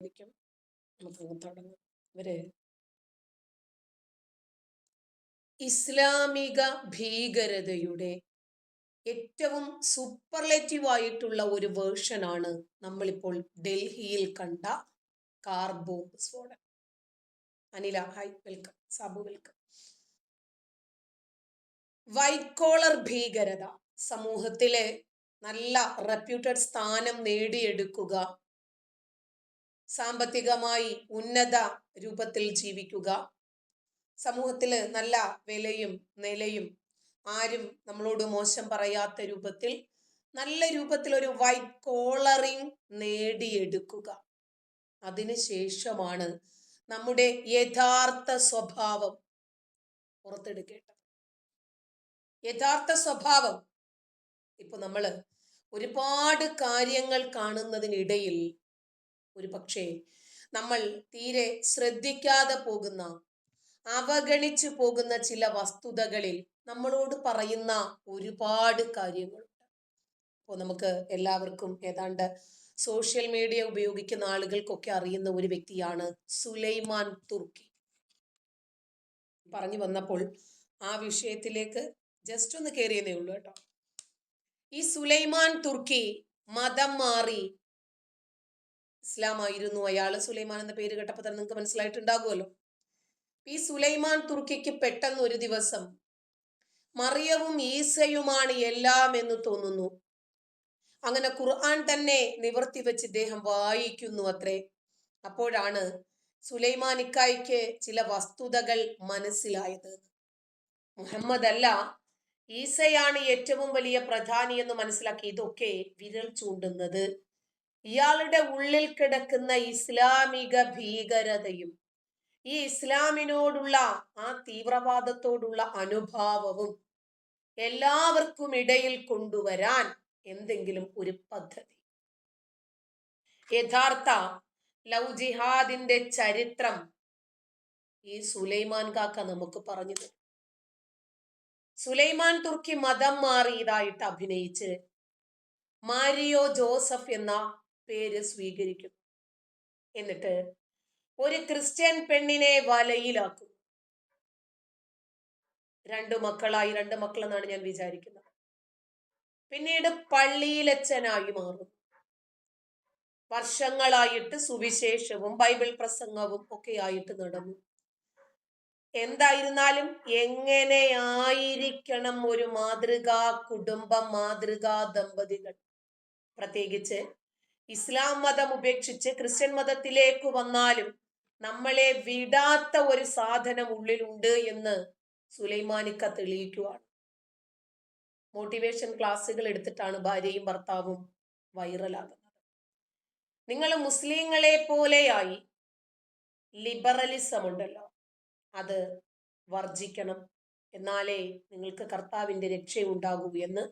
ആയിരിക്കും നമുക്ക് ഇസ്ലാമിക ഭീകരതയുടെ ഏറ്റവും സൂപ്പർലേറ്റീവ് ആയിട്ടുള്ള ഒരു വേർഷനാണ് നമ്മളിപ്പോൾ ഡൽഹിയിൽ കണ്ട കാർ ബോംബ് സ്ഫോടനം Anila hi welcome Sabu welcome white collar ഭീകരത. സമൂഹത്തിലെ നല്ല റെപ്യൂട്ടഡ് സ്ഥാനം നേടിയെടുക്കുക. സാമ്പത്തികമായി ഉന്നത രൂപത്തിൽ ജീവിക്കുക. സമൂഹത്തിൽ നല്ല വിലയും നിലയും ആരും നമ്മളോട് മോശം പറയാത്ത രൂപത്തിൽ നല്ല രൂപത്തിൽ ഒരു വൈറ്റ് കോളറിങ് നേടിയെടുക്കുക. അതിനുശേഷമാണ് നമ്മുടെ യഥാർത്ഥ സ്വഭാവം പുറത്തെടുക്കേണ്ടത്. യഥാർത്ഥ സ്വഭാവം. ഇപ്പൊ നമ്മൾ ഒരുപാട് കാര്യങ്ങൾ കാണുന്നതിനിടയിൽ ഒരു പക്ഷേ നമ്മൾ തീരെ ശ്രദ്ധിക്കാതെ പോകുന്ന അവഗണിച്ചു പോകുന്ന ചില വസ്തുതകളിൽ നമ്മളോട് പറയുന്ന ഒരുപാട് കാര്യങ്ങളുണ്ട്. അപ്പോൾ നമുക്ക് എല്ലാവർക്കും ഏതാണ്ട് സോഷ്യൽ മീഡിയ ഉപയോഗിക്കുന്ന ആളുകൾക്കൊക്കെ അറിയുന്ന ഒരു വ്യക്തിയാണ് സുലൈമാൻ തുർക്കി. പറഞ്ഞു വന്നപ്പോൾ ആ വിഷയത്തിലേക്ക് ജസ്റ്റ് ഒന്ന് കയറിയതേ ഉള്ളൂ കേട്ടോ. ഈ സുലൈമാൻ തുർക്കി മതം മാറി ഇസ്ലാമായിരുന്നു. അയാൾ സുലൈമാൻ എന്ന പേര് കേട്ടപ്പോൾ തന്നെ നിങ്ങൾക്ക് മനസ്സിലായിട്ടുണ്ടാകുമല്ലോ. ഈ സുലൈമാൻ തുർക്കിക്ക് പെട്ടെന്ന് ഒരു ദിവസം മറിയവും ഈസയുമാണ് എല്ലാം എന്ന് തോന്നുന്നു. അങ്ങനെ ഖുർആൻ തന്നെ നിവർത്തി വെച്ച് ഇദ്ദേഹം വായിക്കുന്നു അത്രേ. അപ്പോഴാണ് സുലൈമാനിക്കായ്ക്ക് ചില വസ്തുതകൾ മനസ്സിലായത്. മുഹമ്മദ് അല്ല ഈസയാണ് ഏറ്റവും വലിയ പ്രധാനി എന്ന് മനസ്സിലാക്കി ഇതൊക്കെ വിരൽ ചൂണ്ടുന്നത്. ഇയാളുടെ ഉള്ളിൽ കിടക്കുന്ന ഇസ്ലാമിക ഭീകരതയും ഈ ഇസ്ലാമിനോടുള്ള ആ തീവ്രവാദത്തോടുള്ള അനുഭാവവും എല്ലാവർക്കും ഇടയിൽ കൊണ്ടുവരാൻ എന്തെങ്കിലും ഒരു പദ്ധതി. യഥാർത്ഥ ലവ് ജിഹാദിന്റെ ചരിത്രം ഈ സുലൈമാൻ കാക്ക നമുക്ക് പറഞ്ഞു സുലൈമാൻ തുർക്കി മതം മാറിയതായിട്ട് അഭിനയിച്ച് മാരിയോ ജോസഫ് എന്ന പേര് സ്വീകരിക്കും. എന്നിട്ട് ഒരു ക്രിസ്ത്യൻ പെണ്ണിനെ വലയിലാക്കും. രണ്ടു മക്കളായി രണ്ട് മക്കളെന്നാണ് ഞാൻ വിചാരിക്കുന്നത്. പിന്നീട് പള്ളിയിലച്ഛനായി മാറും. വർഷങ്ങളായിട്ട് സുവിശേഷവും ബൈബിൾ പ്രസംഗവും ഒക്കെ ആയിട്ട് നടന്നു. എന്തായിരുന്നാലും എങ്ങനെയായിരിക്കണം ഒരു മാതൃകാ കുടുംബ മാതൃകാ ദമ്പതികൾ? പ്രത്യേകിച്ച് ഇസ്ലാം മതം ഉപേക്ഷിച്ച് ക്രിസ്ത്യൻ മതത്തിലേക്ക് വന്നാലും നമ്മളെ വിടാത്ത ഒരു സാധനം ഉള്ളിലുണ്ട് എന്ന് സുലൈമാനിക്ക തെളിയിക്കുവാണ്. മോട്ടിവേഷൻ ക്ലാസ്സുകൾ എടുത്തിട്ടാണ് ഭാര്യയും ഭർത്താവും വൈറലാകുന്നത്. നിങ്ങൾ മുസ്ലിങ്ങളെ പോലെയായി ലിബറലിസം ഉണ്ടല്ലോ അത് വർജിക്കണം എന്നാലേ നിങ്ങൾക്ക് കർത്താവിന്റെ രക്ഷയുണ്ടാകൂ എന്ന്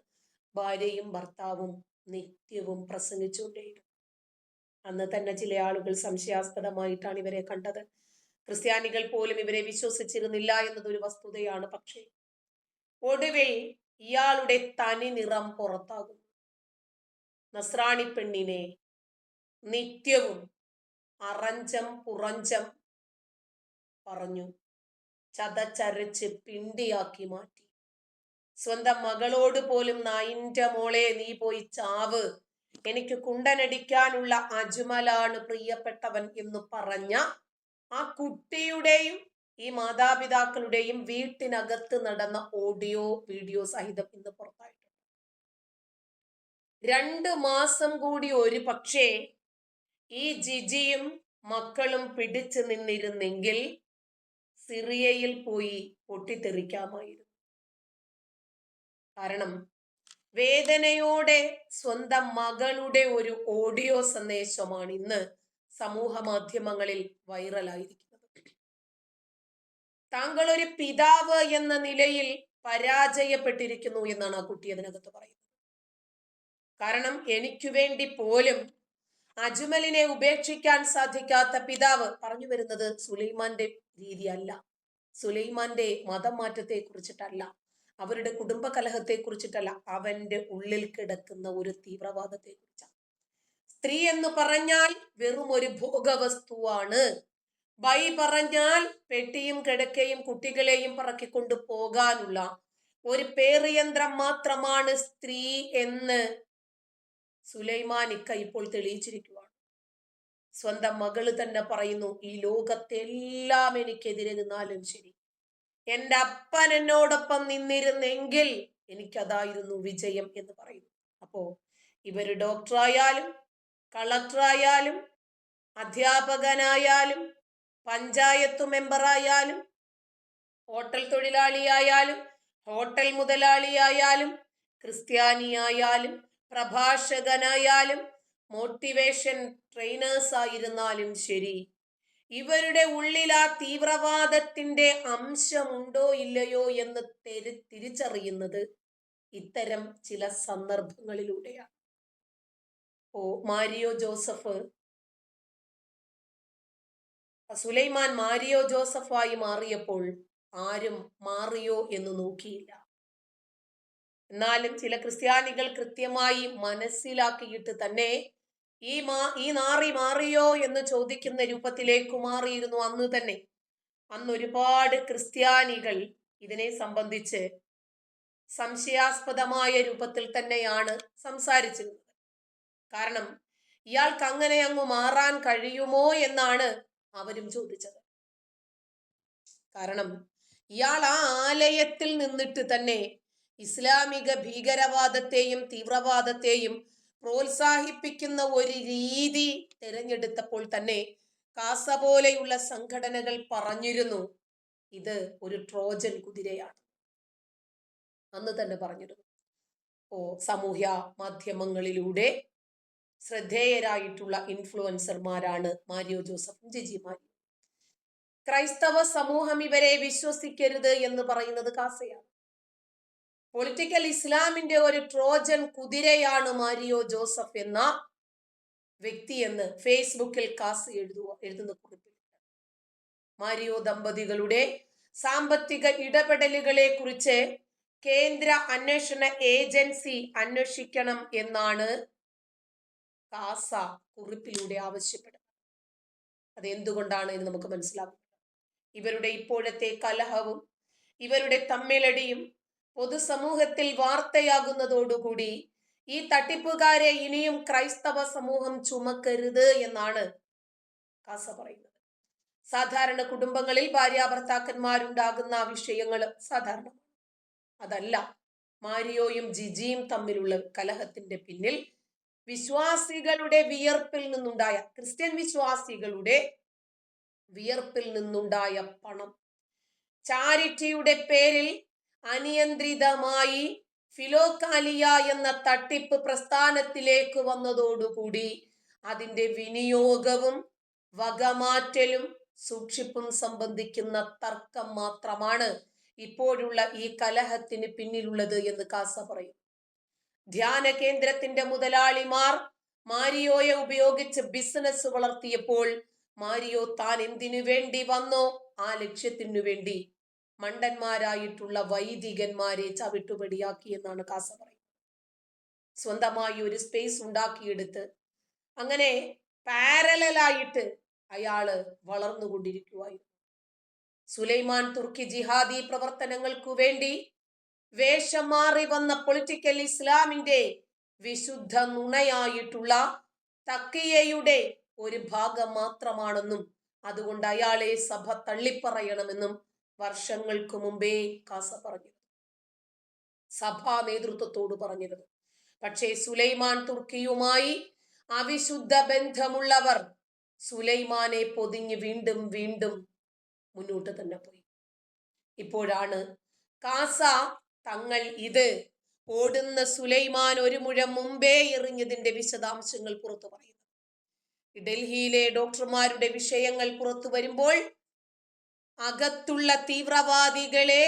ഭാര്യയും ഭർത്താവും നിത്യവും പ്രസംഗിച്ചുകൊണ്ടേയിരുന്നു. അന്ന് തന്നെ ചില ആളുകൾ സംശയാസ്പദമായിട്ടാണ് ഇവരെ കണ്ടത്. ക്രിസ്ത്യാനികൾ പോലും ഇവരെ വിശ്വസിച്ചിരുന്നില്ല എന്നതൊരു വസ്തുതയാണ്. പക്ഷേ ഒടുവിൽ ഇയാളുടെ തനി നിറം പുറത്താകുന്നു. നസ്രാണി പെണ്ണിനെ നിത്യവും അറഞ്ചം പുറഞ്ചം പറഞ്ഞു ചതച്ചരച്ച് പിണ്ടിയാക്കി മാറ്റി. സ്വന്തം മകളോട് പോലും നായിന്റെ മോളെ നീ പോയി ചാവ് എനിക്ക് കുണ്ടനടിക്കാനുള്ള അജ്മലാണ് പ്രിയപ്പെട്ടവൻ എന്ന് പറഞ്ഞ ആ കുട്ടിയുടെയും ഈ മാതാപിതാക്കളുടെയും വീട്ടിനകത്ത് നടന്ന ഓഡിയോ വീഡിയോ സഹിതം ഇന്ന് പുറത്തായിട്ടുണ്ട്. രണ്ട് മാസം കൂടി ഒരു പക്ഷേ ഈ ജിജിയും മക്കളും പിടിച്ചു നിന്നിരുന്നെങ്കിൽ സിറിയയിൽ പോയി പൊട്ടിത്തെറിക്കാമായിരുന്നു. കാരണം വേദനയോടെ സ്വന്തം മകളുടെ ഒരു ഓഡിയോ സന്ദേശമാണ് ഇന്ന് സമൂഹ മാധ്യമങ്ങളിൽ വൈറലായിരിക്കുന്നത് താങ്കൾ ഒരു പിതാവ് എന്ന നിലയിൽ പരാജയപ്പെട്ടിരിക്കുന്നു എന്നാണ് ആ കുട്ടി അതിനകത്ത് പറയുന്നത്. കാരണം എനിക്കു വേണ്ടി പോലും അജ്മലിനെ ഉപേക്ഷിക്കാൻ സാധിക്കാത്ത പിതാവ് പറഞ്ഞു വരുന്നത് സുലൈമാന്റെ രീതിയല്ല. സുലൈമാന്റെ മതം മാറ്റത്തെ കുറിച്ചിട്ടല്ല അവരുടെ കുടുംബ കലഹത്തെ കുറിച്ചിട്ടല്ല അവന്റെ ഉള്ളിൽ കിടക്കുന്ന ഒരു തീവ്രവാദത്തെ കുറിച്ചാണ് സ്ത്രീ എന്ന് പറഞ്ഞാൽ വെറും ഒരു ഭോഗവസ്തുവാണ്. ബൈ പറഞ്ഞാൽ പെട്ടിയും കിടക്കയും കുട്ടികളെയും പറക്കിക്കൊണ്ട് പോകാനുള്ള ഒരു പേറിയന്ത്രം മാത്രമാണ് സ്ത്രീ എന്ന് സുലൈമാൻ ഇക്ക ഇപ്പോൾ തെളിയിച്ചിരിക്കുകയാണ് സ്വന്തം മകൾ തന്നെ പറയുന്നു ഈ ലോകത്തെല്ലാം എനിക്കെതിരെ നിന്നാലും ശരി എന്റെ അപ്പൻ എന്നോടൊപ്പം നിന്നിരുന്നെങ്കിൽ എനിക്കതായിരുന്നു വിജയം എന്ന് പറയുന്നു. അപ്പോ ഇവർ ഡോക്ടറായാലും കളക്ടറായാലും അധ്യാപകനായാലും പഞ്ചായത്ത് മെമ്പറായാലും ഹോട്ടൽ തൊഴിലാളിയായാലും ഹോട്ടൽ മുതലാളിയായാലും ക്രിസ്ത്യാനിയായാലും പ്രഭാഷകനായാലും മോട്ടിവേഷൻ ട്രെയിനേഴ്സ് ആയിരുന്നാലും ശരി ഇവരുടെ ഉള്ളിൽ ആ തീവ്രവാദത്തിന്റെ അംശമുണ്ടോ ഇല്ലയോ എന്ന് തെരി തിരിച്ചറിയുന്നത് ഇത്തരം ചില സന്ദർഭങ്ങളിലൂടെയാണ്. ഓ മാരിയോ ജോസഫ്. സുലൈമാൻ മാരിയോ ജോസഫായി മാറിയപ്പോൾ ആരും മാറിയോ എന്ന് നോക്കിയില്ല. എന്നാലും ചില ക്രിസ്ത്യാനികൾ കൃത്യമായി മനസ്സിലാക്കിയിട്ട് തന്നെ ഈ മാ ഈ നാറി മാറിയോ എന്ന് ചോദിക്കുന്ന രൂപത്തിലേക്ക് മാറിയിരുന്നു അന്ന് തന്നെ. അന്ന് ഒരുപാട് ക്രിസ്ത്യാനികൾ ഇതിനെ സംബന്ധിച്ച് സംശയാസ്പദമായ രൂപത്തിൽ തന്നെയാണ് സംസാരിച്ചിരുന്നത്. കാരണം ഇയാൾക്ക് അങ്ങനെ അങ്ങ് മാറാൻ കഴിയുമോ എന്നാണ് അവരും ചോദിച്ചത്. കാരണം ഇയാൾ ആ ആലയത്തിൽ നിന്നിട്ട് തന്നെ ഇസ്ലാമിക ഭീകരവാദത്തെയും തീവ്രവാദത്തെയും പ്രോത്സാഹിപ്പിക്കുന്ന ഒരു രീതി തിരഞ്ഞെടുത്തപ്പോൾ തന്നെ കാസ പോലെയുള്ള സംഘടനകൾ പറഞ്ഞിരുന്നു ഇത് ഒരു ട്രോജൻ കുതിരയാണ്. അന്ന് തന്നെ പറഞ്ഞിരുന്നു. ഓ സാമൂഹ്യ മാധ്യമങ്ങളിലൂടെ ശ്രദ്ധേയരായിട്ടുള്ള ഇൻഫ്ലുവൻസർമാരാണ് മാരിയോ ജോസഫും ജിജി മാരിയോ. ക്രൈസ്തവ സമൂഹം ഇവരെ വിശ്വസിക്കരുത് എന്ന് പറയുന്നത് കാസയാണ്. പൊളിറ്റിക്കൽ ഇസ്ലാമിന്റെ ഒരു ട്രോജൻ കുതിരയാണ് മാരിയോ ജോസഫ് എന്ന വ്യക്തി എന്ന് ഫേസ്ബുക്കിൽ കാസ് എഴുതുക എഴുതുന്ന കുറിപ്പിൽ. മാരിയോ ദമ്പതികളുടെ സാമ്പത്തിക ഇടപെടലുകളെ കുറിച്ച് കേന്ദ്ര അന്വേഷണ ഏജൻസി അന്വേഷിക്കണം എന്നാണ് കാസ കുറിപ്പിലൂടെ ആവശ്യപ്പെടുന്നത്. അത് എന്തുകൊണ്ടാണ് എന്ന് നമുക്ക് മനസ്സിലാകുന്നത് ഇവരുടെ ഇപ്പോഴത്തെ കലഹവും ഇവരുടെ തമ്മിലടിയും പൊതുസമൂഹത്തിൽ വാർത്തയാകുന്നതോടുകൂടി ഈ തട്ടിപ്പുകാരെ ഇനിയും ക്രൈസ്തവ സമൂഹം ചുമക്കരുത് എന്നാണ് കാസ പറയുന്നത്. സാധാരണ കുടുംബങ്ങളിൽ ഭാര്യാഭർത്താക്കന്മാരുണ്ടാകുന്ന വിഷയങ്ങൾ സാധാരണ അതല്ല മാരിയോയും ജിജിയും തമ്മിലുള്ള കലഹത്തിന്റെ പിന്നിൽ വിശ്വാസികളുടെ വിയർപ്പിൽ നിന്നുണ്ടായ ക്രിസ്ത്യൻ വിശ്വാസികളുടെ വിയർപ്പിൽ നിന്നുണ്ടായ പണം ചാരിറ്റിയുടെ പേരിൽ അനിയന്ത്രിതമായി ഫിലോക്കാലിയ എന്ന തട്ടിപ്പ് പ്രസ്ഥാനത്തിലേക്ക് വന്നതോടുകൂടി അതിന്റെ വിനിയോഗവും വകമാറ്റലും സൂക്ഷിപ്പും സംബന്ധിക്കുന്ന തർക്കം മാത്രമാണ് ഇപ്പോഴുള്ള ഈ കലഹത്തിന് പിന്നിലുള്ളത് എന്ന് കാസ പറയും. ധ്യാന കേന്ദ്രത്തിന്റെ മുതലാളിമാർ മാരിയോയെ ഉപയോഗിച്ച് ബിസിനസ് വളർത്തിയപ്പോൾ മാരിയോ താൻ എന്തിനു വേണ്ടി വന്നോ? ആ ലക്ഷ്യത്തിനു വേണ്ടി മണ്ടന്മാരായിട്ടുള്ള വൈദികന്മാരെ ചവിട്ടുപടിയാക്കി എന്നാണ് കാസ പറയുന്നത്. സ്വന്തമായി ഒരു സ്പേസ് ഉണ്ടാക്കിയെടുത്ത് അങ്ങനെ പാരലായിട്ട് അയാൾ വളർന്നുകൊണ്ടിരിക്കുവായിരുന്നു. സുലൈമാൻ തുർക്കി ജിഹാദി പ്രവർത്തനങ്ങൾക്കു വേണ്ടി വേഷം മാറി വന്ന പൊളിറ്റിക്കൽ ഇസ്ലാമിന്റെ വിശുദ്ധ നുണയായിട്ടുള്ള തക്കിയയുടെ ഒരു ഭാഗം മാത്രമാണെന്നും അതുകൊണ്ട് അയാളെ സഭ തള്ളിപ്പറയണമെന്നും വർഷങ്ങൾക്ക് മുമ്പേ കാസ പറഞ്ഞിരുന്നു. സഭാ നേതൃത്വത്തോട് പറഞ്ഞിരുന്നു. പക്ഷേ സുലൈമാൻ തുർക്കിയുമായി അവിശുദ്ധ ബന്ധമുള്ളവർ സുലൈമാനെ പൊതിഞ്ഞ് വീണ്ടും വീണ്ടും മുന്നോട്ട് തന്നെ പോയി. ഇപ്പോഴാണ് കാസ തങ്ങൾ ഇത് ഓടുന്ന സുലൈമാൻ ഒരു മുഴം മുമ്പേ എറിഞ്ഞതിന്റെ വിശദാംശങ്ങൾ പുറത്തു പറയുന്നു. ഡൽഹിയിലെ ഡോക്ടർമാരുടെ വിഷയങ്ങൾ പുറത്തു വരുമ്പോൾ അകത്തുള്ള തീവ്രവാദികളെ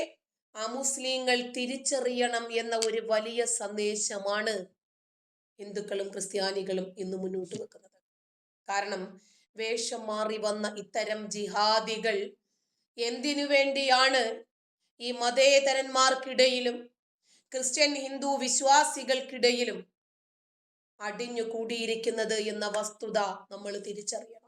അമുസ്ലിങ്ങൾ തിരിച്ചറിയണം എന്ന ഒരു വലിയ സന്ദേശമാണ് ഹിന്ദുക്കളും ക്രിസ്ത്യാനികളും ഇന്ന് മുന്നോട്ട് വെക്കുന്നത്. കാരണം വേഷം മാറി വന്ന ഇത്തരം ജിഹാദികൾ എന്തിനു വേണ്ടിയാണ് ഈ മതേതരന്മാർക്കിടയിലും ക്രിസ്ത്യൻ ഹിന്ദു വിശ്വാസികൾക്കിടയിലും അടിഞ്ഞു കൂടിയിരിക്കുന്നത് എന്ന വസ്തുത നമ്മൾ തിരിച്ചറിയണം?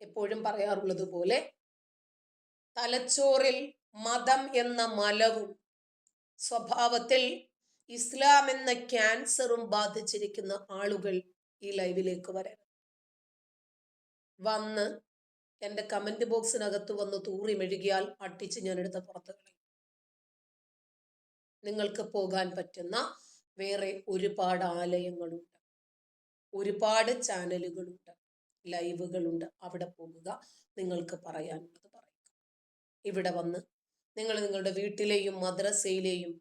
എപ്പോഴും പറയാറുള്ളത് പോലെ തലച്ചോറിൽ മതം എന്ന മലവും സ്വഭാവത്തിൽ ഇസ്ലാം എന്ന ക്യാൻസറും ബാധിച്ചിരിക്കുന്ന ആളുകൾ ഈ ലൈവിലേക്ക് വരാം. വന്ന് എന്റെ കമന്റ് ബോക്സിനകത്ത് വന്ന് തൂറി മെഴുകിയാൽ അട്ടിച്ച് ഞാൻ എടുത്ത പുറത്ത് കളയും. നിങ്ങൾക്ക് പോകാൻ പറ്റുന്ന വേറെ ഒരുപാട് ആലയങ്ങളുണ്ട്. ഒരുപാട് ചാനലുകളുണ്ട്. ലൈവുകളുണ്ട്. അവിടെ പോകുക നിങ്ങൾക്ക് പറയാനുള്ളത് പറയുക ഇവിടെ വന്ന് നിങ്ങൾ നിങ്ങളുടെ വീട്ടിലെയും മദ്രസയിലെയും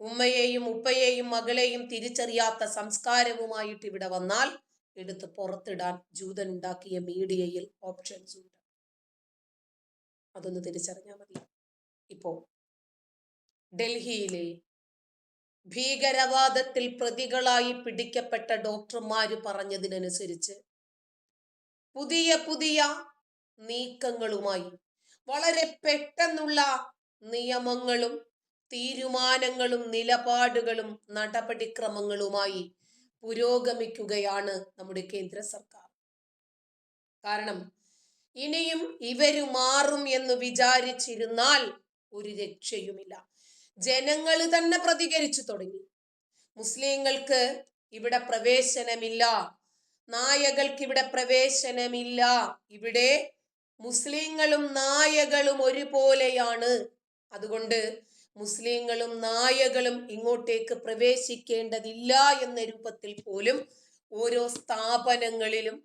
ഉമ്മയെയും ഉപ്പയെയും മകളെയും തിരിച്ചറിയാത്ത സംസ്കാരവുമായിട്ട് ഇവിടെ വന്നാൽ എടുത്ത് പുറത്തിടാൻ ജൂതൻ ഉണ്ടാക്കിയ മീഡിയയിൽ ഓപ്ഷൻസ് ഉണ്ട്. അതൊന്ന് തിരിച്ചറിഞ്ഞാൽ മതി. ഇപ്പോ ഡൽഹിയിലെ ഭീകരവാദത്തിൽ പ്രതികളായി പിടിക്കപ്പെട്ട ഡോക്ടർമാര് പറഞ്ഞതിനനുസരിച്ച് പുതിയ പുതിയ നീക്കങ്ങളുമായി. വളരെ പെട്ടെന്നുള്ള നിയമങ്ങളും തീരുമാനങ്ങളും നിലപാടുകളും നടപടിക്രമങ്ങളുമായി പുരോഗമിക്കുകയാണ് നമ്മുടെ കേന്ദ്ര സർക്കാർ. കാരണം ഇനിയും ഇവർ മാറും എന്ന് വിചാരിച്ചിരുന്നാൽ ഒരു രക്ഷയുമില്ല. ജനങ്ങൾ തന്നെ പ്രതികരിച്ചു തുടങ്ങി. മുസ്ലിങ്ങൾക്ക് ഇവിടെ പ്രവേശനമില്ല. നായകൾക്ക് ഇവിടെ പ്രവേശനമില്ല. ഇവിടെ മുസ്ലിങ്ങളും നായകളും ഒരുപോലെയാണ്. അതുകൊണ്ട് മുസ്ലിങ്ങളും നായകളും ഇങ്ങോട്ടേക്ക് പ്രവേശിക്കേണ്ടതില്ല എന്ന രൂപത്തിൽ പോലും ഓരോ സ്ഥാപനങ്ങളിലും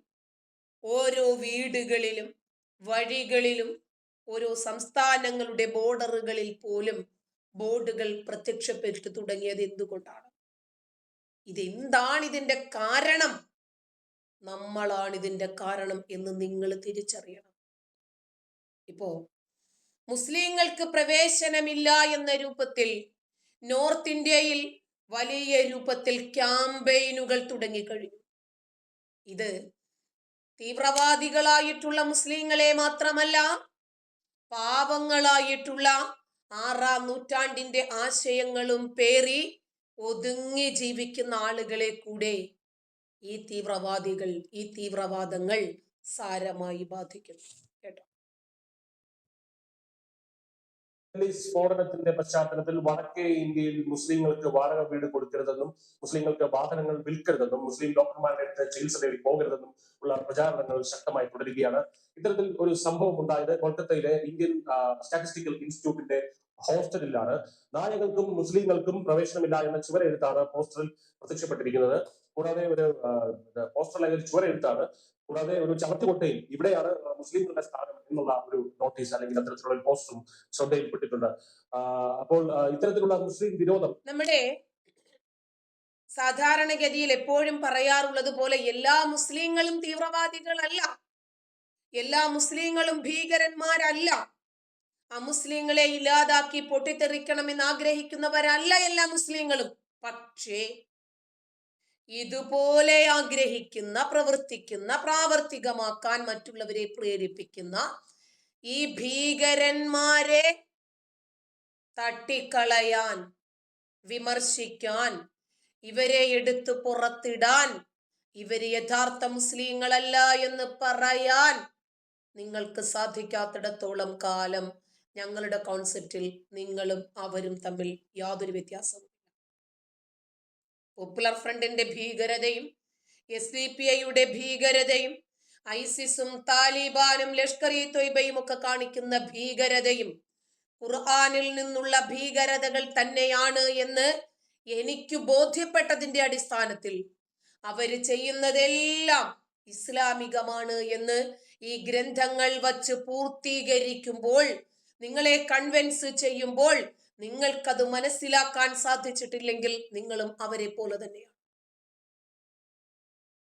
ഓരോ വീടുകളിലും വഴികളിലും ഓരോ സംസ്ഥാനങ്ങളുടെ ബോർഡറുകളിൽ പോലും ബോർഡുകൾ പ്രത്യക്ഷപ്പെട്ടു തുടങ്ങിയത് എന്തുകൊണ്ടാണ്? ഇതെന്താണ് ഇതിന്റെ കാരണം? നമ്മളാണ് ഇതിന്റെ കാരണം എന്ന് നിങ്ങൾ തിരിച്ചറിയണം. ഇപ്പോ മുസ്ലിങ്ങൾക്ക് പ്രവേശനമില്ല എന്ന രൂപത്തിൽ നോർത്ത് ഇന്ത്യയിൽ വലിയ രൂപത്തിൽ ക്യാമ്പയിനുകൾ തുടങ്ങിക്കഴിഞ്ഞു. ഇത് തീവ്രവാദികളായിട്ടുള്ള മുസ്ലിങ്ങളെ മാത്രമല്ല പാപങ്ങളായിട്ടുള്ള ആറാം നൂറ്റാണ്ടിന്റെ ആശയങ്ങളും പേറി ഒതുങ്ങി ജീവിക്കുന്ന ആളുകളെ കൂടെ ഈ തീവ്രവാദികൾ ഈ തീവ്രവാദങ്ങൾ സാരമായി ബാധിക്കും കേട്ടോ. സ്ഫോടനത്തിന്റെ പശ്ചാത്തലത്തിൽ വടക്കേ ഇന്ത്യയിൽ മുസ്ലിങ്ങൾക്ക് വാടക വീട് കൊടുക്കരുതെന്നും മുസ്ലിങ്ങൾക്ക് വാഹനങ്ങൾ വിൽക്കരുതെന്നും മുസ്ലിം ഡോക്ടർമാരുടെ അടുത്ത് ചികിത്സ തേടി പോകരുതെന്നും ഉള്ള പ്രചാരണങ്ങൾ ശക്തമായി തുടരുകയാണ്. ഇത്തരത്തിൽ ഒരു സംഭവം ഉണ്ടായത് കൊൽക്കത്തയിലെ ഇന്ത്യൻ സ്റ്റാറ്റിസ്റ്റിക്കൽ ഇൻസ്റ്റിറ്റ്യൂട്ടിന്റെ ഹോസ്റ്റലിലാണ്. നായകൾക്കും മുസ്ലിങ്ങൾക്കും പ്രവേശനമില്ല എന്ന ചുവരെഴുത്താണ് പോസ്റ്ററിൽ പ്രത്യക്ഷപ്പെട്ടിരിക്കുന്നത്. കൂടാതെ ഒരു പോസ്റ്റർ അല്ലെങ്കിൽ ചുവരെടുത്താണ് കൂടാതെ ഒരു ചവറ്റുകൊട്ടയും ഇവിടെയാണ് മുസ്ലിങ്ങളുടെ സ്ഥാനം എന്നുള്ള ഒരു നോട്ടീസ് അല്ലെങ്കിൽ അത്തരത്തിലുള്ള പോസ്റ്ററും ശ്രദ്ധയിൽപ്പെട്ടിട്ടുണ്ട്. അപ്പോൾ ഇത്തരത്തിലുള്ള മുസ്ലിം വിരോധം നമ്മുടെ സാധാരണഗതിയിൽ എപ്പോഴും പറയാറുള്ളത് പോലെ എല്ലാ മുസ്ലിങ്ങളും തീവ്രവാദികളല്ല. എല്ലാ മുസ്ലിങ്ങളും ഭീകരന്മാരല്ല. അമുസ്ലിങ്ങളെ ഇല്ലാതാക്കി പൊട്ടിത്തെറിക്കണമെന്ന് ആഗ്രഹിക്കുന്നവരല്ല എല്ലാ മുസ്ലിങ്ങളും. പക്ഷേ ഇതുപോലെ ആഗ്രഹിക്കുന്ന പ്രവർത്തിക്കുന്ന പ്രാവർത്തികമാക്കാൻ മറ്റുള്ളവരെ പ്രേരിപ്പിക്കുന്ന ഈ ഭീകരന്മാരെ തട്ടിക്കളയാൻ വിമർശിക്കാൻ ഇവരെ എടുത്തു പുറത്തിടാൻ ഇവർ യഥാർത്ഥ മുസ്ലിങ്ങളല്ല എന്ന് പറയാൻ നിങ്ങൾക്ക് സാധിക്കാത്തിടത്തോളം കാലം ഞങ്ങളുടെ കോൺസെപ്റ്റിൽ നിങ്ങളും അവരും തമ്മിൽ യാതൊരു വ്യത്യാസവും പോപ്പുലർ ഫ്രണ്ടിന്റെ ഭീകരതയും എസ് ഡി പി ഐയുടെ ഭീകരതയും ഐസിസും താലിബാനും ലഷ്കർ ഇ തൊയ്ബയും ഒക്കെ കാണിക്കുന്ന ഭീകരതയും ഖുർആാനിൽ നിന്നുള്ള ഭീകരതകൾ തന്നെയാണ് എന്ന് എനിക്ക് ബോധ്യപ്പെട്ടതിന്റെ അടിസ്ഥാനത്തിൽ അവർ ചെയ്യുന്നതെല്ലാം ഇസ്ലാമികമാണ് എന്ന് ഈ ഗ്രന്ഥങ്ങൾ വച്ച് പൂർത്തീകരിക്കുമ്പോൾ നിങ്ങളെ കൺവെൻസ് ചെയ്യുമ്പോൾ നിങ്ങൾക്കത് മനസ്സിലാക്കാൻ സാധിച്ചിട്ടില്ലെങ്കിൽ നിങ്ങളും അവരെ പോലെ തന്നെയാണ്.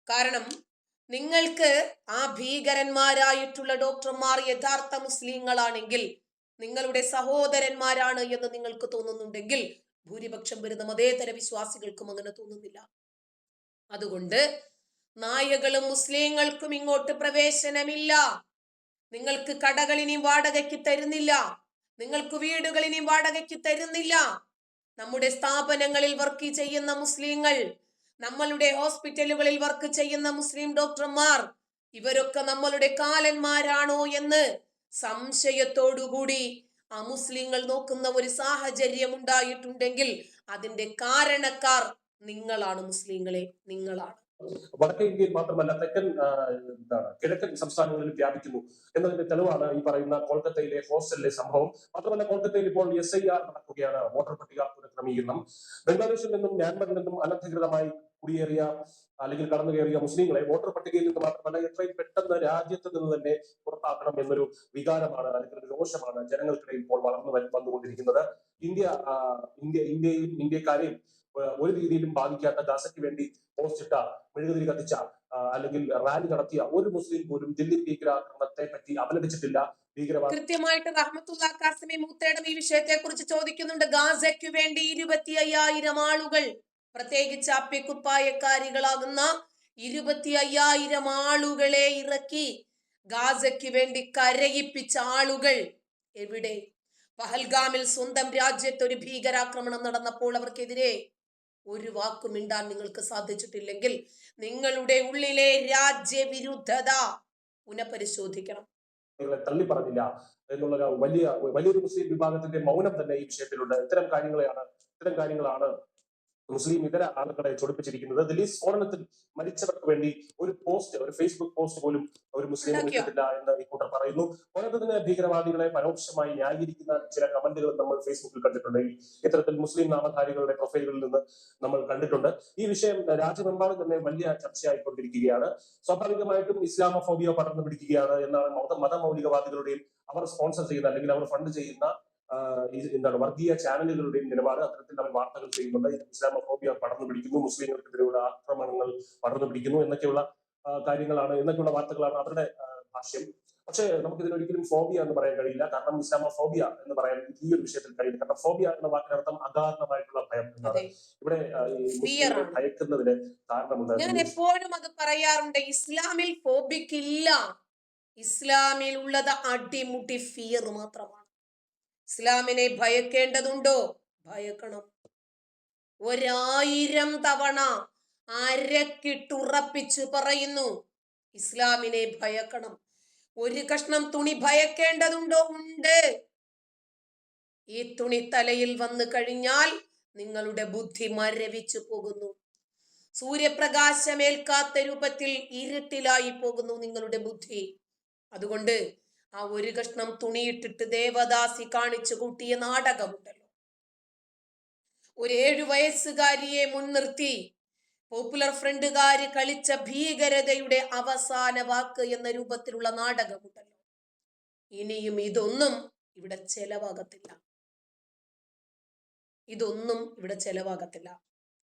കാരണം നിങ്ങൾക്ക് ആ ഭീകരന്മാരായിട്ടുള്ള ഡോക്ടർമാർ യഥാർത്ഥ മുസ്ലിങ്ങളാണെങ്കിൽ നിങ്ങളുടെ സഹോദരന്മാരാണ് എന്ന് നിങ്ങൾക്ക് തോന്നുന്നുണ്ടെങ്കിൽ ഭൂരിപക്ഷം വരുന്ന മതേതര വിശ്വാസികൾക്കും അങ്ങനെ തോന്നുന്നില്ല. അതുകൊണ്ട് നായകളും മുസ്ലിങ്ങൾക്കും ഇങ്ങോട്ട് പ്രവേശനമില്ല. നിങ്ങൾക്ക് കടകൾ ഇനി വാടകയ്ക്ക് തരുന്നില്ല. നിങ്ങൾക്ക് വീടുകൾ ഇനി വാടകയ്ക്ക് തരുന്നില്ല. നമ്മുടെ സ്ഥാപനങ്ങളിൽ വർക്ക് ചെയ്യുന്ന മുസ്ലിങ്ങൾ നമ്മളുടെ ഹോസ്പിറ്റലുകളിൽ വർക്ക് ചെയ്യുന്ന മുസ്ലിം ഡോക്ടർമാർ ഇവരൊക്കെ നമ്മളുടെ കാലന്മാരാണോ എന്ന് സംശയത്തോടുകൂടി ആ മുസ്ലിങ്ങൾ നോക്കുന്ന ഒരു സാഹചര്യം ഉണ്ടായിട്ടുണ്ടെങ്കിൽ അതിന്റെ കാരണക്കാർ നിങ്ങളാണ് മുസ്ലിങ്ങളെ നിങ്ങളാണ്. വടക്കേ ഇന്ത്യയിൽ മാത്രമല്ല തെക്കൻ എന്താണ് കിഴക്കൻ സംസ്ഥാനങ്ങളിൽ വ്യാപിക്കുന്നു എന്നതിന്റെ തെളിവാണ് ഈ പറയുന്ന കൊൽക്കത്തയിലെ ഹോസ്റ്റലിലെ സംഭവം. മാത്രമല്ല കൊൽക്കത്തയിൽ ഇപ്പോൾ എസ് ഐ ആർ നടക്കുകയാണ്. വോട്ടർ പട്ടിക പുനഃക്രമീകരണം. ബംഗ്ലാദേശിൽ നിന്നും മ്യാൻമറിൽ നിന്നും അനധികൃതമായി കുടിയേറിയ അല്ലെങ്കിൽ കടന്നു കയറിയ മുസ്ലിങ്ങളെ വോട്ടർ പട്ടികയിൽ നിന്ന് മാത്രമല്ല എത്രയും പെട്ടെന്ന് രാജ്യത്ത് നിന്ന് തന്നെ പുറത്താക്കണം എന്നൊരു വികാരമാണ് അല്ലെങ്കിൽ ഒരു രോഷമാണ് ജനങ്ങൾക്കിടയിൽ ഇപ്പോൾ വളർന്നു വന്നുകൊണ്ടിരിക്കുന്നത്. ഇന്ത്യ ഇന്ത്യ ഇന്ത്യയും ഇന്ത്യക്കാരെയും ഒരു രീതിയിലും ബാധിക്കാത്ത ഗാസയ്ക്ക് വേണ്ടി പോസ്റ്റ് ഇട്ട മെഴുകുതിരി കത്തിച്ച അല്ലെങ്കിൽ റാലി നടത്തിയ ഒരു മുസ്ലിം പോലും ദില്ലി ഭീകരാക്രമണത്തെ പറ്റി അപലപിച്ചിട്ടില്ല. കൃത്യമായിട്ട് റഹ്മത്തുള്ള കാസിമി മൂത്തേടം ഈ വിഷയത്തെ കുറിച്ച് ചോദിക്കുന്നുണ്ട്. ഗാസയ്ക്ക് വേണ്ടി ഇരുപത്തി അയ്യായിരം ആളുകൾ പ്രത്യേകിച്ച് അപ്പിക്കുപ്പായക്കാരികളാകുന്ന ഇരുപത്തി അയ്യായിരം ആളുകളെ ഇറക്കി ഗാസയ്ക്ക് വേണ്ടി കരയിപ്പിച്ച ആളുകൾ എവിടെ? പഹൽഗാമിൽ സ്വന്തം രാജ്യത്ത് ഒരു ഭീകരാക്രമണം നടന്നപ്പോൾ അവർക്കെതിരെ ഒരു വാക്ക് മിണ്ടാൻ നിങ്ങൾക്ക് സാധിച്ചിട്ടില്ലെങ്കിൽ നിങ്ങളുടെ ഉള്ളിലെ രാജ്യവിരുദ്ധത പുനഃപരിശോധിക്കണം. തള്ളി പറഞ്ഞില്ല. എന്നുള്ള വലിയ വലിയൊരു മുസ്ലിം വിഭാഗത്തിന്റെ മൗനം തന്നെ ഈ വിഷയത്തിലുണ്ട്. ഇത്തരം കാര്യങ്ങളെയാണ് ഇത്തരം കാര്യങ്ങളാണ് മുസ്ലിം ഇതര ആളുകളെ ചൊടിപ്പിച്ചിരിക്കുന്നത്. ദില്ലി സ്ഫോടനത്തിൽ മരിച്ചവർക്ക് വേണ്ടി ഒരു പോസ്റ്റ് ഒരു ഫേസ്ബുക്ക് പോസ്റ്റ് പോലും ഒരു മുസ്ലിം? ഇട്ടിട്ടില്ല എന്ന് ഈ കൂട്ടർ പറയുന്നു. പോരാത്തതിന് ഭീകരവാദികളെ പരോക്ഷമായി ന്യായീകരിക്കുന്ന ചില കമന്റുകൾ നമ്മൾ ഫേസ്ബുക്കിൽ കണ്ടിട്ടുണ്ട്. ഇത്തരത്തിൽ മുസ്ലിം നാമധാരികളുടെ പ്രൊഫൈലുകളിൽ നിന്ന് നമ്മൾ കണ്ടിട്ടുണ്ട്. ഈ വിഷയം രാജ്യമെമ്പാടും തന്നെ വലിയ ചർച്ചയായിക്കൊണ്ടിരിക്കുകയാണ്. സ്വാഭാവികമായിട്ടും ഇസ്ലാമോഫോബിയ പടർന്നു പിടിക്കുകയാണ് എന്നാണ് മത മതമൗലികവാദികളുടെയും അവർ സ്പോൺസർ ചെയ്യുന്ന അല്ലെങ്കിൽ അവർ ഫണ്ട് ചെയ്യുന്ന എന്താണ് വർഗീയ ചാനലുകളുടെയും നിലപാട് അത്തരത്തിൽ നമ്മൾ വാർത്തകൾ ചെയ്യുന്നുണ്ട്. ഇസ്ലാമോഫോബിയ പടർന്നു പിടിക്കുന്നു. മുസ്ലിങ്ങൾക്കെതിരെയുള്ള ആക്രമണങ്ങൾ പടർന്നു പിടിക്കുന്നു എന്നൊക്കെയുള്ള കാര്യങ്ങളാണ് എന്നൊക്കെയുള്ള വാർത്തകളാണ് അവരുടെ ഭാഷ്യം. പക്ഷേ നമുക്ക് ഇതിനൊരിക്കലും ഫോബിയ എന്ന് പറയാൻ കഴിയില്ല. കാരണം ഇസ്ലാമോഫോബിയ എന്ന് പറയാൻ ഈ ഒരു വിഷയത്തിൽ കഴിയില്ല. കാരണം ഫോബിയ എന്ന വാക്കിനർത്ഥം അകാരണമായിട്ടുള്ള ഭയം എന്നാണ്. ഇവിടെ. ഭയക്കുന്നതിന് കാരണമുണ്ട്. ഞാൻ എപ്പോഴും അത് പറയാറുണ്ട് ഇസ്ലാമിൽ ഫോബിക്കില്ല. ഇസ്ലാമിൽ ഉള്ളത് അടിമുട്ടി ഫിയർ മാത്രമാണ്. ഇസ്ലാമിനെ ഭയക്കേണ്ടതുണ്ടോ? ഭയക്കണം. ഒരായിരം തവണ അരക്കിട്ടുറപ്പിച്ചു പറയുന്നു ഇസ്ലാമിനെ ഭയക്കണം. ഒരു കഷ്ണം തുണി ഭയക്കേണ്ടതുണ്ടോ? ഉണ്ട്. ഈ തുണി തലയിൽ വന്നു കഴിഞ്ഞാൽ നിങ്ങളുടെ ബുദ്ധി മരവിച്ചു പോകുന്നു. സൂര്യപ്രകാശമേൽക്കാത്ത രൂപത്തിൽ ഇരുട്ടിലായി പോകുന്നു നിങ്ങളുടെ ബുദ്ധി. അതുകൊണ്ട് ആ ഒരു കഷ്ണം തുണിയിട്ടിട്ട് ദേവദാസി കാണിച്ചു കൂട്ടിയ നാടകമുണ്ടല്ലോ. ഒരു ഏഴു വയസ്സുകാരിയെ മുൻനിർത്തി. പോപ്പുലർ ഫ്രണ്ടുകാര് കളിച്ച ഭീകരതയുടെ അവസാന വാക്ക് എന്ന രൂപത്തിലുള്ള നാടകമുണ്ടല്ലോ. ഇനിയും ഇതൊന്നും ഇവിടെ ചെലവാകത്തില്ല. ഇതൊന്നും ഇവിടെ ചെലവാകത്തില്ല.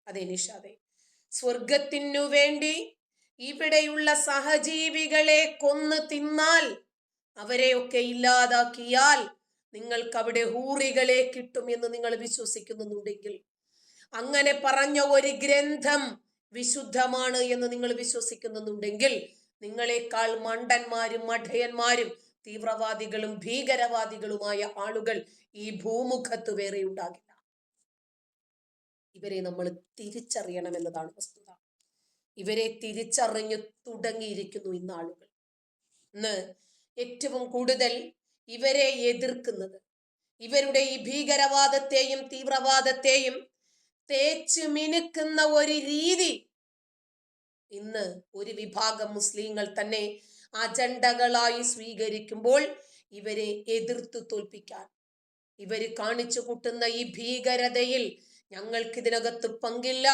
അതെ നിഷാദെ. സ്വർഗത്തിനു വേണ്ടി ഇവിടെയുള്ള സഹജീവികളെ കൊന്നു തിന്നാൽ അവരെയൊക്കെ ഇല്ലാതാക്കിയാൽ നിങ്ങൾക്ക് അവിടെ ഹൂറികളെ കിട്ടും എന്ന് നിങ്ങൾ വിശ്വസിക്കുന്നുണ്ടെങ്കിൽ. അങ്ങനെ പറഞ്ഞ ഒരു ഗ്രന്ഥം വിശുദ്ധമാണ് എന്ന് നിങ്ങൾ വിശ്വസിക്കുന്നുണ്ടെങ്കിൽ നിങ്ങളെക്കാൾ മണ്ടന്മാരും മഠയന്മാരും തീവ്രവാദികളും ഭീകരവാദികളുമായ ആളുകൾ ഈ ഭൂമുഖത്ത് വേറെ ഉണ്ടാകില്ല. ഇവരെ നമ്മൾ തിരിച്ചറിയണം എന്നതാണ് വസ്തുത. ഇവരെ തിരിച്ചറിഞ്ഞു തുടങ്ങിയിരിക്കുന്നു ഇന്ന് ആളുകൾ ഇന്ന് ഏറ്റവും കൂടുതൽ ഇവരെ എതിർക്കുന്നത്. ഇവരുടെ ഈ ഭീകരവാദത്തെയും തീവ്രവാദത്തെയും തേച്ച് മിനുക്കുന്ന ഒരു രീതി. ഇന്ന് ഒരു വിഭാഗം മുസ്ലിങ്ങൾ തന്നെ അജണ്ടകളായി സ്വീകരിക്കുമ്പോൾ ഇവരെ എതിർത്തു തോൽപ്പിക്കാൻ. ഇവർ കാണിച്ചു കൂട്ടുന്ന ഈ ഭീകരതയിൽ ഞങ്ങൾക്ക് ഇതിനകത്ത് പങ്കില്ല.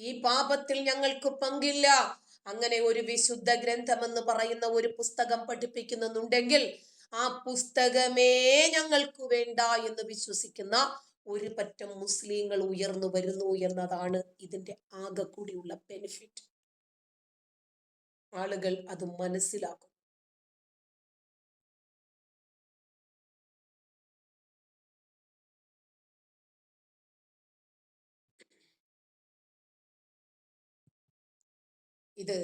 ഈ പാപത്തിൽ ഞങ്ങൾക്ക് പങ്കില്ല. അങ്ങനെ ഒരു വിശുദ്ധ ഗ്രന്ഥമെന്ന് പറയുന്ന ഒരു പുസ്തകം പഠിപ്പിക്കുന്നുണ്ടെങ്കിൽ ആ പുസ്തകമേ ഞങ്ങൾക്ക് വേണ്ട എന്ന് വിശ്വസിക്കുന്ന ഒരു പറ്റം മുസ്ലിങ്ങൾ ഉയർന്നു വരുന്നു എന്നതാണ് ഇതിന്റെ ആകെ കൂടിയുള്ള ബെനിഫിറ്റ് ആളുകൾ അത് മനസ്സിലാക്കും. ഇത്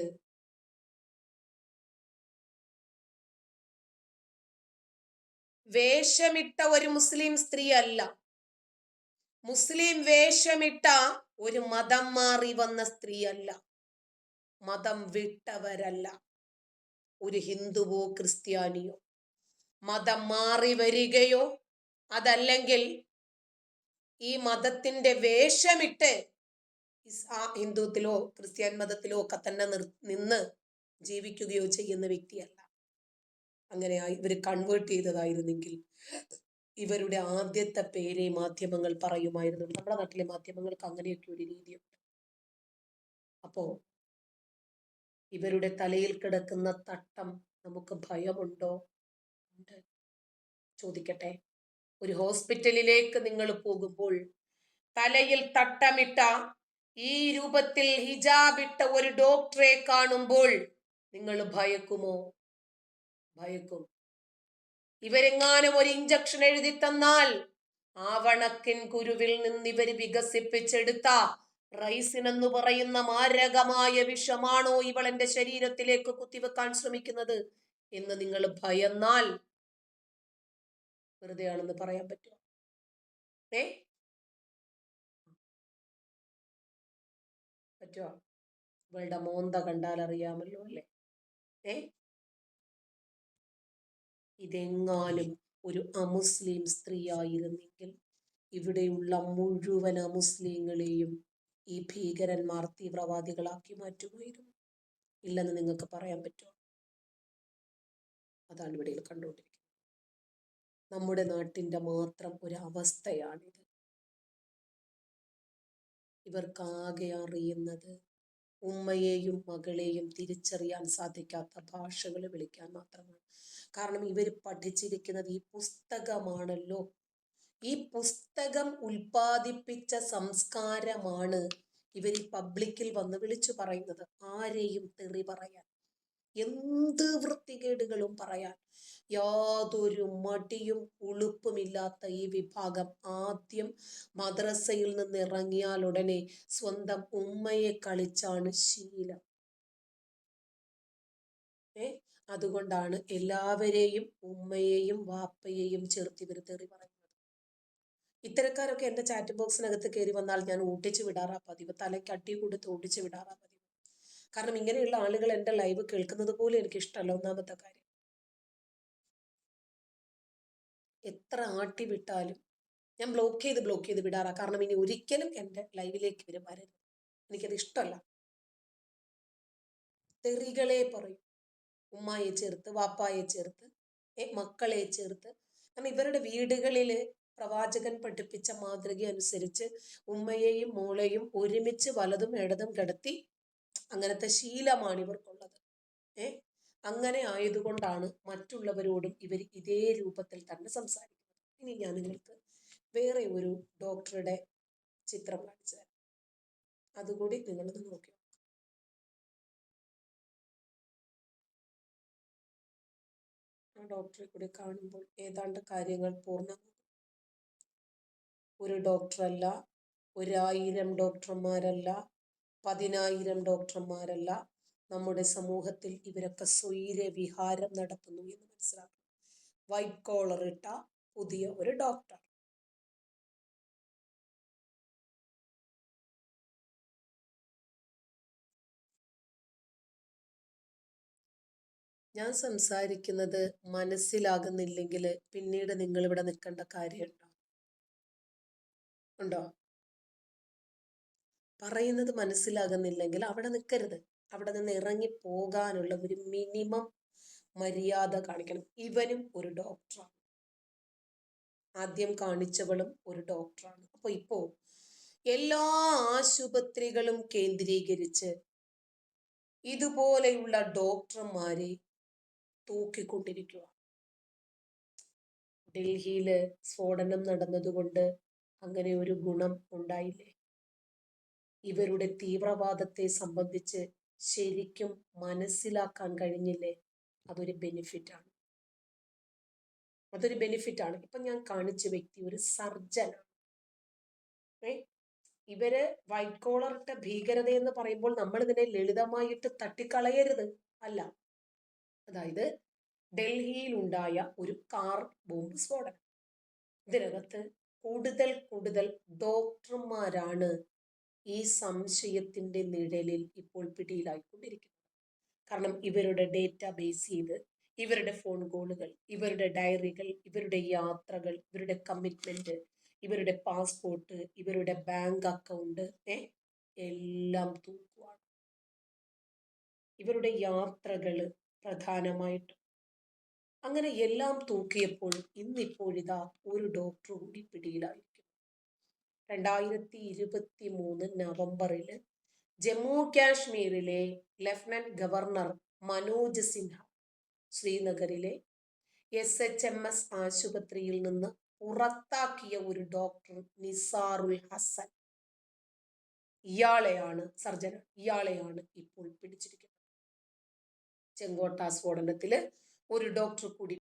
വേഷമിട്ട ഒരു മുസ്ലിം സ്ത്രീ അല്ല മുസ്ലിം വേഷമിട്ട ഒരു മതം മാറി വന്ന സ്ത്രീ അല്ല മതം വിട്ടവരല്ല. ഒരു ഹിന്ദുവോ ക്രിസ്ത്യാനിയോ. മതം മാറി വരികയോ അതല്ലെങ്കിൽ ഈ മതത്തിന്റെ വേഷമിട്ട് ഇസ് ആ ഹിന്ദുത്തിലോ ക്രിസ്ത്യൻ മതത്തിലോ ഒക്കെ തന്നെ നിർ- നിന്ന് ജീവിക്കുകയോ ചെയ്യുന്ന വ്യക്തിയല്ല. അങ്ങനെ ഇവർ കൺവേർട്ട് ചെയ്തതായിരുന്നെങ്കിൽ ഇവരുടെ ആദ്യത്തെ പേരെ മാധ്യമങ്ങൾ പറയുമായിരുന്നു. നമ്മുടെ നാട്ടിലെ മാധ്യമങ്ങൾക്ക് അങ്ങനെയൊക്കെ ഒരു രീതിയുണ്ട്. അപ്പോ ഇവരുടെ തലയിൽ കിടക്കുന്ന തട്ടം നമുക്ക് ഭയമുണ്ടോ? ചോദിക്കട്ടെ. ഒരു ഹോസ്പിറ്റലിലേക്ക് നിങ്ങൾ പോകുമ്പോൾ തലയിൽ തട്ടമിട്ട ഈ രൂപത്തിൽ ഹിജാബിട്ട ഒരു ഡോക്ടറെ കാണുമ്പോൾ നിങ്ങൾ ഭയക്കുമോ? ഭയക്കും. ഇവരെങ്ങാനും ഒരു ഇഞ്ചക്ഷൻ എഴുതി തന്നാൽ ആവണക്കിൻ കുരുവിൽ നിന്ന് ഇവർ വികസിപ്പിച്ചെടുത്ത റൈസിൻ എന്ന് പറയുന്ന മാരകമായ വിഷമാണോ ഇവൾ എന്റെ ശരീരത്തിലേക്ക് കുത്തിവെക്കാൻ ശ്രമിക്കുന്നത് എന്ന് നിങ്ങൾ ഭയന്നാൽ വെറുതെയാണെന്ന് പറയാൻ പറ്റുമോ? ഏ? പറ്റുമോ ഇവളുടെ മോന്ത കണ്ടാൽ അറിയാമല്ലോ അല്ലേ? ഏ? ഇതെങ്ങാനും ഒരു അമുസ്ലിം സ്ത്രീ ആയിരുന്നെങ്കിൽ ഇവിടെയുള്ള മുഴുവൻ അമുസ്ലിങ്ങളെയും ഈ ഭീകരന്മാർ തീവ്രവാദികളാക്കി മാറ്റുമായിരുന്നു. ഇല്ലെന്ന് നിങ്ങൾക്ക് പറയാൻ പറ്റുമോ? അതാണ് ഇവിടെ കണ്ടുകൊണ്ടിരിക്കുന്നത്. നമ്മുടെ നാട്ടിന്റെ മാത്രം ഒരു അവസ്ഥയാണിത് ഇവർക്കാകെ അറിയുന്നത്. ഉമ്മയെയും മകളെയും തിരിച്ചറിയാൻ സാധിക്കാത്ത ഭാഷകൾ വിളിക്കാൻ മാത്രമാണ്. കാരണം ഇവർ പഠിച്ചിരിക്കുന്നത് ഈ പുസ്തകമാണല്ലോ. ഈ പുസ്തകം ഉൽപ്പാദിപ്പിച്ച സംസ്കാരമാണ് ഇവർ ഈ പബ്ലിക്കിൽ വന്ന് വിളിച്ചു പറയുന്നത്. ആരെയും തെറി പറയാൻ. എന്ത് വൃത്തികേടുകളും പറയാൻ യാതൊരു മടിയും ഉളുപ്പുമില്ലാത്ത ഈ വിഭാഗം ആദ്യം മദ്രസയിൽ നിന്ന് ഇറങ്ങിയാൽ ഉടനെ സ്വന്തം ഉമ്മയെ കളിച്ചാണ് ശീലം. ഏ? അതുകൊണ്ടാണ് എല്ലാവരെയും ഉമ്മയെയും വാപ്പയെയും ചേർത്ത് ഇവർ തെറി പറയുന്നത്. ഇത്തരക്കാരൊക്കെ എന്റെ ചാറ്റ് ബോക്സിനകത്ത് കയറി വന്നാൽ ഞാൻ ഓടിച്ചു വിടാറാ പതിവ്. തലയ്ക്ക് അടി കൊടുത്ത് ഓടിച്ചു വിടാറാ കാരണം ഇങ്ങനെയുള്ള ആളുകൾ എന്റെ ലൈവ് കേൾക്കുന്നത് പോലും എനിക്ക് ഇഷ്ടമല്ല ഒന്നാമത്തെ കാര്യം. എത്ര ആട്ടി വിട്ടാലും ഞാൻ ബ്ലോക്ക് ചെയ്ത് ബ്ലോക്ക് ചെയ്ത് വിടാറാ. കാരണം ഇനി ഒരിക്കലും എന്റെ ലൈവിലേക്ക് ഇവർ വരരുത്. എനിക്കത് ഇഷ്ടമല്ല തെറികളെ പറയും. ഉമ്മായെ ചേർത്ത് വാപ്പായെ ചേർത്ത് മക്കളെ ചേർത്ത് കാരണം ഇവരുടെ വീടുകളിൽ പ്രവാചകൻ പഠിപ്പിച്ച മാതൃക അനുസരിച്ച് ഉമ്മയെയും മോളെയും ഒരുമിച്ച് വലതും ഇടതും കിടത്തി അങ്ങനത്തെ ശീലമാണ് ഇവർക്കുള്ളത്. ഏ? അങ്ങനെ ആയതുകൊണ്ടാണ് മറ്റുള്ളവരോടും ഇവർ ഇതേ രൂപത്തിൽ തന്നെ സംസാരിക്കുന്നത്. ഇനി ഞാൻ നിങ്ങൾക്ക് വേറെ ഒരു ഡോക്ടറുടെ ചിത്രം കാണിച്ചു തരാം. അതുകൂടി നിങ്ങളൊന്ന് നോക്കി ആ ഡോക്ടറെ കൂടി കാണുമ്പോൾ ഏതാണ്ട് കാര്യങ്ങൾ പൂർണമാകും ഒരു ഡോക്ടറല്ല ഒരായിരം ഡോക്ടർമാരല്ല പതിനായിരം ഡോക്ടർമാരല്ല നമ്മുടെ സമൂഹത്തിൽ ഇവരൊക്കെ സ്വൈര വിഹാരം നടത്തുന്നു എന്ന് മനസ്സിലാക്കണം. വൈറ്റ് കോളർ ഇട്ട പുതിയ ഒരു ഡോക്ടർ ഞാൻ സംസാരിക്കുന്നത് മനസ്സിലാകുന്നില്ലെങ്കിൽ പിന്നീട് നിങ്ങൾ ഇവിടെ നിൽക്കേണ്ട കാര്യമുണ്ടോ? ഉണ്ടോ? പറയുന്നത് മനസ്സിലാകുന്നില്ലെങ്കിൽ അവിടെ നിൽക്കരുത്. അവിടെ നിന്ന് ഇറങ്ങി പോകാനുള്ള ഒരു മിനിമം മര്യാദ കാണിക്കണം. ഇവനും ഒരു ഡോക്ടറാണ് ആദ്യം കാണിച്ചവളും ഒരു ഡോക്ടറാണ് അപ്പൊ ഇപ്പോ എല്ലാ ആശുപത്രികളും കേന്ദ്രീകരിച്ച് ഇതുപോലെയുള്ള ഡോക്ടർമാരെ തൂക്കിക്കൊണ്ടിരിക്കുക ഡൽഹിയിൽ സ്ഫോടനം നടന്നതുകൊണ്ട് അങ്ങനെ ഒരു ഗുണം ഉണ്ടായില്ലേ? ഇവരുടെ തീവ്രവാദത്തെ സംബന്ധിച്ച് ശരിക്കും മനസ്സിലാക്കാൻ കഴിഞ്ഞില്ലേ? അതൊരു ബെനിഫിറ്റ് ആണ്. അതൊരു ബെനിഫിറ്റ് ആണ്. ഇപ്പൊ ഞാൻ കാണിച്ച വ്യക്തി ഒരു സർജനാണ് ഇവർ വൈറ്റ് കോളർ ഇട്ട ഭീകരത എന്ന് പറയുമ്പോൾ നമ്മൾ ഇതിനെ ലളിതമായിട്ട് തട്ടിക്കളയരുത് അല്ല. അതായത് ഡൽഹിയിൽ ഉണ്ടായ ഒരു കാർ ബോംബ് സ്ഫോടനം. ഇതിനകത്ത് കൂടുതൽ കൂടുതൽ ഡോക്ടർമാരാണ് ഈ സംശയത്തിന്റെ നിഴലിൽ ഇപ്പോൾ പിടിയിലായിക്കൊണ്ടിരിക്കുന്നത് കാരണം ഇവരുടെ ഡേറ്റ ബേസ് ചെയ്ത് ഇവരുടെ ഫോൺ കോളുകൾ ഇവരുടെ ഡയറികൾ ഇവരുടെ യാത്രകൾ ഇവരുടെ കമ്മിറ്റ്മെന്റ് ഇവരുടെ പാസ്പോർട്ട് ഇവരുടെ ബാങ്ക് അക്കൗണ്ട് എല്ലാം തൂക്കുവാണ്. ഇവരുടെ യാത്രകൾ പ്രധാനമായിട്ട്. അങ്ങനെ എല്ലാം തൂക്കിയപ്പോൾ ഇന്നിപ്പോഴിതാ ഒരു ഡോക്ടർ കൂടി പിടിയിലായിരിക്കുന്നു രണ്ടായിരത്തി ഇരുപത്തി മൂന്ന് നവംബറിൽ ജമ്മു കാശ്മീരിലെ ലഫ്റ്റനന്റ് ഗവർണർ മനോജ് സിൻഹ ശ്രീനഗറിലെ എസ് എച്ച് എം എസ് ആശുപത്രിയിൽ നിന്ന് പുറത്താക്കിയ ഒരു ഡോക്ടർ നിസാറുൽ ഹസൻ. ഇയാളെയാണ് സർജന ഇയാളെയാണ് ഇപ്പോൾ പിടിച്ചിരിക്കുന്നത്. ചെങ്കോട്ട സ്ഫോടനത്തിൽ ഒരു ഡോക്ടർ കൂടി